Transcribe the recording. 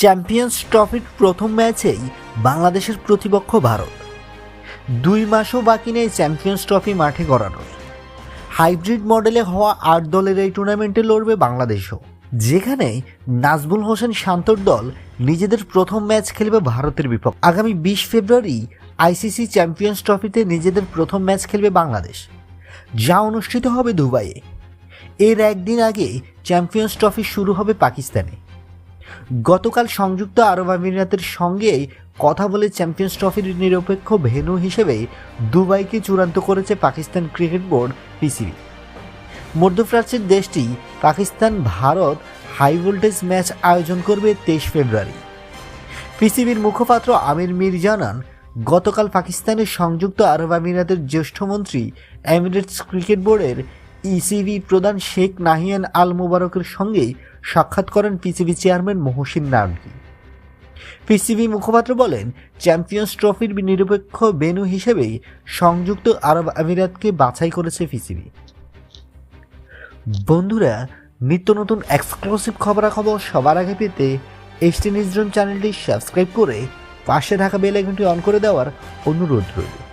Champions ট্রফির প্রথম ম্যাচেই বাংলাদেশের প্রতিপক্ষ ভারত। দুই মাসও বাকি নেই চ্যাম্পিয়ন্স ট্রফি মাঠে গড়ানোর। হাইব্রিড মডেলে হওয়া আট দলের এই টুর্নামেন্টে লড়বে বাংলাদেশও। যেখানে নাজবুল হোসেন শান্তর দল নিজেদের প্রথম ম্যাচ খেলবে ভারতের বিপক্ষে। আগামী বিশ ফেব্রুয়ারি আইসিসি চ্যাম্পিয়ন্স ট্রফিতে নিজেদের প্রথম ম্যাচ খেলবে বাংলাদেশ। যা অনুষ্ঠিত হবে দুবাইয়ে। এর একদিন আগে চ্যাম্পিয়ন্স ট্রফি শুরু হবে পাকিস্তানে। গতকাল সংযুক্ত আরব আমিরাতের সঙ্গে কথা বলে চ্যাম্পিয়ন্স ট্রফির নিরপেক্ষ ভেন্যু হিসেবে দুবাইকে চূড়ান্ত করেছে পাকিস্তান ক্রিকেট বোর্ড, পিসিবি। মধ্যপ্রাচ্যের দেশটি Pakistan, Bharat high voltage match আয়োজন করবে তেইশ ফেব্রুয়ারি। পিসিবির মুখপাত্র আমির মির জানান, গতকাল পাকিস্তানের সংযুক্ত আরব আমিরাতের জ্যেষ্ঠ মন্ত্রী এমিরেটস ক্রিকেট বোর্ডের ইসিবি প্রধান শেখ নাহিয়ান আল মুবারকের সঙ্গে সাক্ষাৎ করেন PCB chairman Mohsin Naqvi PCB মুখপাত্র বলেন, চ্যাম্পিয়ন্স ট্রফির নিরপেক্ষ বেনু হিসেবেই সংযুক্ত আরব আমিরাতকে বাছাই করেছে পিসিবি বন্ধুরা, নিত্য নতুন এক্সক্লুসিভ খবরাখবর সবার আগে পেতে এসটি নিউজ চ্যানেলটি সাবস্ক্রাইব করে পাশে থাকা বেল আইকনটি অন করে দেওয়ার অনুরোধ রইল।